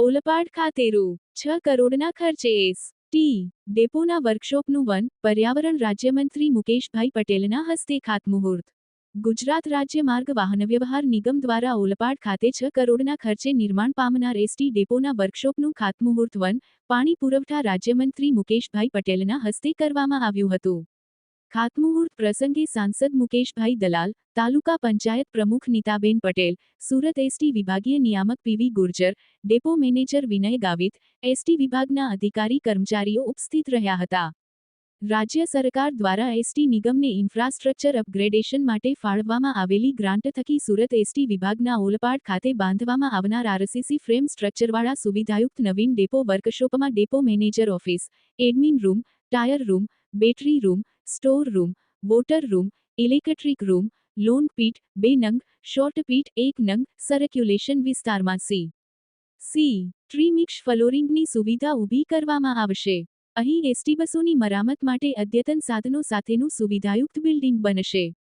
ઓલપાડ ખાતે રૂ. છ કરોડના ખર્ચે એસ. ટી. ડેપોના વર્કશોપનું વન. પર્યાવરણ રાજ્યમંત્રી મુકેશભાઈ પટેલના હસ્તે ખાતમુહૂર્ત. ગુજરાત રાજ્ય માર્ગ વાહનવ્યવહાર નિગમ દ્વારા ઓલપાડ ખાતે છ કરોડના ખર્ચે નિર્માણ પામનાર એસટી ડેપોના વર્કશોપનું ખાતમુહૂર્ત વન. પાણી પુરવઠા રાજ્યમંત્રી મુકેશભાઈ પટેલના હસ્તે કરવામાં આવ્યું હતું. ખાતમુહૂર્ત પ્રસંગે સાંસદ મુકેશભાઈ દલાલ, તાલુકા પંચાયત પ્રમુખ નીતાબેન પટેલ, સુરત એસટી વિભાગીય નિયામક PV Gurjar, depot manager Vinay Gavit, ST વિભાગના અધિકારી કર્મચારીઓ ઉપસ્થિત રહ્યા હતા. રાજ્ય સરકાર દ્વારા એસટી નિગમને ઇન્ફ્રાસ્ટ્રક્ચર અપગ્રેડેશન માટે ફાળવવામાં આવેલી ગ્રાન્ટ થકી સુરત એસટી વિભાગના ઓલપાડ ખાતે બાંધવામાં આવનાર આરસીસી ફ્રેમ સ્ટ્રક્ચરવાળા સુવિધાયુક્ત નવીન ડેપો વર્કશોપમાં depot manager office, admin room tyre room, battery room, store room, water room, electric room, loan pit, બે નંગ, શોર્ટ પીટ, એક નંગ, સર્ક્યુલેશન વિસ્તારમાં સી. સી. ટ્રીમિક્સ ફ્લોરિંગની સુવિધા ઊભી કરવામાં આવશે. અહીં એસટી બસોની મરામત માટે અદ્યતન સાધનો સાથેનું સુવિધાયુક્ત બિલ્ડિંગ બનશે.